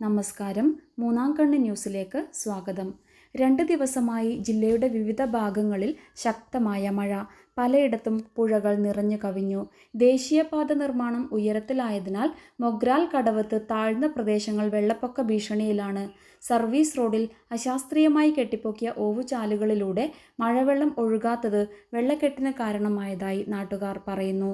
നമസ്കാരം. മൂന്നാം കണ്ണ് ന്യൂസിലേക്ക് സ്വാഗതം. രണ്ട് ദിവസമായി ജില്ലയുടെ വിവിധ ഭാഗങ്ങളിൽ ശക്തമായ മഴ. പലയിടത്തും പുഴകൾ നിറഞ്ഞു കവിഞ്ഞു. ദേശീയപാത നിർമ്മാണം ഉയരത്തിലായതിനാൽ മൊഗ്രാൽ കടവത്ത് താഴ്ന്ന പ്രദേശങ്ങൾ വെള്ളപ്പൊക്ക ഭീഷണിയിലാണ്. സർവീസ് റോഡിൽ അശാസ്ത്രീയമായി കെട്ടിപ്പൊക്കിയ ഓവുചാലുകളിലൂടെ മഴവെള്ളം ഒഴുകാത്തത് വെള്ളക്കെട്ടിന് കാരണമായതായി നാട്ടുകാർ പറയുന്നു.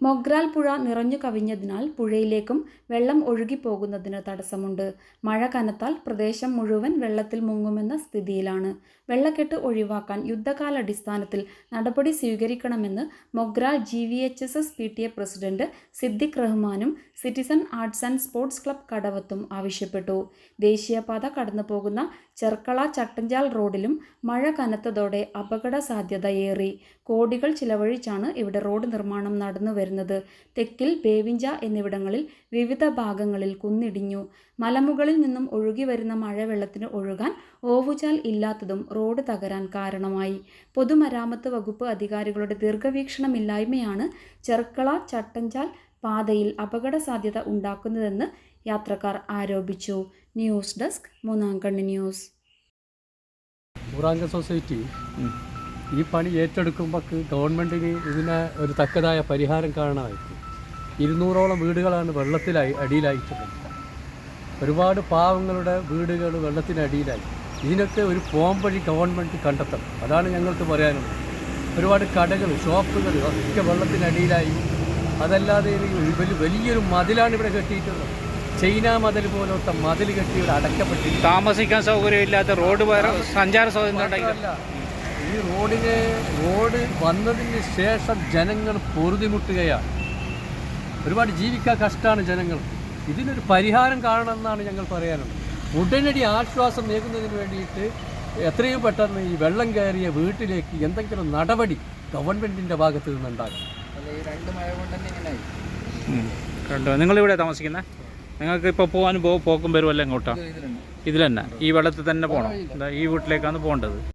മൊഗ്രാൽ പുഴ നിറഞ്ഞു കവിഞ്ഞതിനാൽ പുഴയിലേക്കും വെള്ളം ഒഴുകിപ്പോകുന്നതിന് തടസ്സമുണ്ട്. മഴ കനത്താൽ പ്രദേശം മുഴുവൻ വെള്ളത്തിൽ മുങ്ങുമെന്ന സ്ഥിതിയിലാണ്. വെള്ളക്കെട്ട് ഒഴിവാക്കാൻ യുദ്ധകാലാടിസ്ഥാനത്തിൽ നടപടി സ്വീകരിക്കണമെന്ന് Mogral G V H S S P T A president Siddique റഹ്മാനും citizen arts and sports club കടവത്തും ആവശ്യപ്പെട്ടു. ദേശീയപാത കടന്നു പോകുന്ന ചെർക്കള ചട്ടഞ്ചാൽ റോഡിലും മഴ കനത്തതോടെ അപകട സാധ്യതയേറി കോടികൾ ചിലവഴിച്ചാണ് ഇവിടെ റോഡ് നിർമ്മാണം നടന്നു വരുന്നത്. തെക്കിൽ ബേവിഞ്ച എന്നിവിടങ്ങളിൽ വിവിധ ഭാഗങ്ങളിൽ കുന്നിടിഞ്ഞു. മലമുകളിൽ നിന്നും ഒഴുകി വരുന്ന മഴവെള്ളത്തിന് ഒഴുകാൻ ഓവുചാൽ ഇല്ലാത്തതും റോഡ് തകരാൻ കാരണമായി. പൊതുമരാമത്ത് വകുപ്പ് അധികാരികളുടെ ദീർഘവീക്ഷണമില്ലായ്മയാണ് ചെർക്കള ചട്ടഞ്ചാൽ പാതയിൽ അപകട സാധ്യത ഉണ്ടാക്കുന്നതെന്ന് യാത്രക്കാർ ആരോപിച്ചു. ന്യൂസ് ഡെസ്ക് മൂന്നാം കണ്ണി ന്യൂസ് സൊസൈറ്റി ഈ പണി ഏറ്റെടുക്കുമ്പോൾ ഗവൺമെന്റിന് ഇതിനെ ഒരു തക്കതായ പരിഹാരം കാണാമായിരിക്കും ഇരുന്നൂറോളം വീടുകളാണ് വെള്ളത്തിലായി അടിയിലായിട്ടുള്ളത് ഒരുപാട് പാവങ്ങളുടെ വീടുകൾ വെള്ളത്തിനടിയിലായി ഇതിനൊക്കെ ഒരു പോംവഴി ഗവൺമെന്റ് കണ്ടെത്തണം. അതാണ് ഞങ്ങൾക്ക് പറയാനുള്ളത്. ഒരുപാട് കടകൾ ഷോപ്പുകൾ ഒക്കെ വെള്ളത്തിനടിയിലായി അതല്ലാതെ വലിയ വലിയൊരു മതിലാണ് ഇവിടെ കെട്ടിയിട്ടുള്ളത്. ചൈന മതിൽ പോലത്തെ മതിൽ കെട്ടി ഇവിടെ അടക്കപ്പെട്ടി താമസിക്കാൻ സൗകര്യമില്ലാത്ത റോഡ് സഞ്ചാര സ്വാതന്ത്ര്യം മാത്രമല്ല, ഈ റോഡിന് റോഡ് വന്നതിന് ശേഷം ജനങ്ങൾ പൊറുതിമുട്ടുകയാണ്. ഒരുപാട് ജീവിക്കാൻ കഷ്ടമാണ് ജനങ്ങൾ. ഇതിനൊരു പരിഹാരം കാണണമെന്നാണ് ഞങ്ങൾ പറയാനുള്ളത്. ഉടനടി ആശ്വാസം നേകുന്നതിന് വേണ്ടിയിട്ട് എത്രയും പെട്ടെന്ന് ഈ വെള്ളം കയറിയ വീട്ടിലേക്ക് എന്തെങ്കിലും നടപടി ഗവൺമെന്റിന്റെ ഭാഗത്ത് നിന്നുണ്ടാകും കണ്ടോ നിങ്ങളിവിടെ താമസിക്കുന്നത് നിങ്ങൾക്ക് ഇപ്പോൾ പോകാനും പോകും പോക്കും വരുമല്ലോ ഇങ്ങോട്ടാണ് ഇതിൽ തന്നെ ഈ വെള്ളത്തിൽ തന്നെ പോകണം എന്താ ഈ വീട്ടിലേക്കാണ് പോകേണ്ടത്.